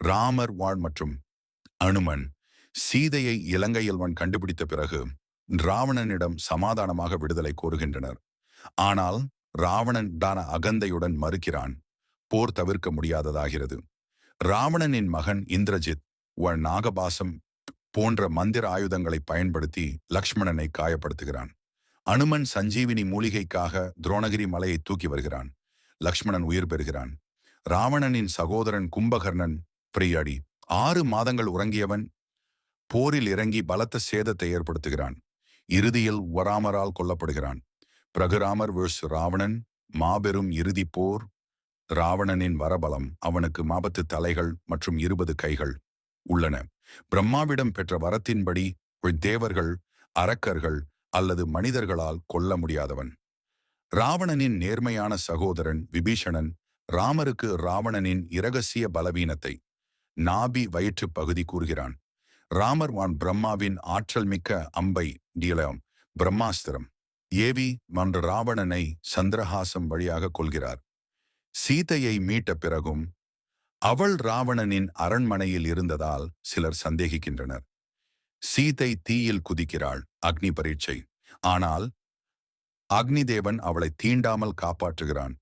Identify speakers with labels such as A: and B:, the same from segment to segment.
A: ராமர் வாழ் மற்றும் அனுமன் சீதையை இலங்கையல்வன் கண்டுபிடித்த பிறகு ராவணனிடம் சமாதானமாக விடுதலை கோருகின்றனர். ஆனால் ராவணன் தான அகந்தையுடன் மறுக்கிறான் போர் தவிர்க்க முடியாததாகிறது. ராவணனின் மகன் இந்திரஜித் வ நாகபாசம் போன்ற மந்திர ஆயுதங்களை பயன்படுத்தி லக்ஷ்மணனை காயப்படுத்துகிறான். அனுமன் சஞ்சீவினி மூலிகைக்காக துரோணகிரி மலையை தூக்கி வருகிறான். லக்ஷ்மணன் உயிர் பெறுகிறான். ராவணனின் சகோதரன் கும்பகர்ணன் பிரியாடி. ஆறு மாதங்கள் உறங்கியவன் போரில் இறங்கி பலத்த சேதத்தை ஏற்படுத்துகிறான். இறுதியில் வராமரால் கொல்லப்படுகிறான். பிரகுராமர் வேர்ஸ் ராவணன் மாபெரும் இறுதி போர் ராவணனின் வரபலம் அவனுக்கு மாபத்து தலைகள் மற்றும் இருபது கைகள் உள்ளன. பிரம்மாவிடம் பெற்ற வரத்தின்படி தேவர்கள் அரக்கர்கள் அல்லது மனிதர்களால் கொல்ல முடியாதவன். ராவணனின் நேர்மையான சகோதரன் விபீஷணன் ராமருக்கு ராவணனின் இரகசிய பலவீனத்தை நாபி வயிற்று பகுதி கூறுகிறான். ராமர் வான் பிரம்மாவின் ஆற்றல் மிக்க அம்பை டீலம் பிரம்மாஸ்திரம். ஏவி மன்ற ராவணனை சந்திரஹாசம் வழியாக கொள்கிறார் சீதையை மீட்ட பிறகும் அவள் ராவணனின் அரண்மனையில் இருந்ததால் சிலர் சந்தேகிக்கின்றனர். சீதை தீயில் குதிக்கிறாள் அக்னி பரீட்சை. ஆனால் அக்னிதேவன் அவளை தீண்டாமல் காப்பாற்றுகிறான்.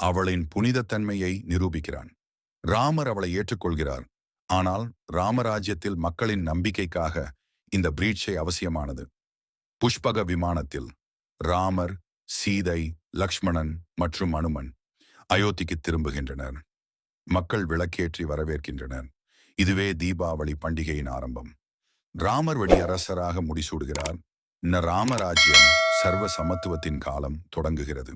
A: அவளின் புனிதத்தன்மையை நிரூபிக்கிறான். ராமர் அவளை ஏற்றுக்கொள்கிறார். ஆனால் ராமராஜ்யத்தில் மக்களின் நம்பிக்கைக்காக இந்த பிரீட்சை அவசியமானது. புஷ்பக விமானத்தில் ராமர் சீதை லக்ஷ்மணன் மற்றும் அனுமன் அயோத்திக்கு திரும்புகின்றனர். மக்கள் விளக்கேற்றி வரவேற்கின்றனர். இதுவே தீபாவளி பண்டிகையின் ஆரம்பம். ராமர் வழி அரசராக முடிசூடுகிறார். ந ராமராஜ்யம் சர்வ சமத்துவத்தின் காலம் தொடங்குகிறது.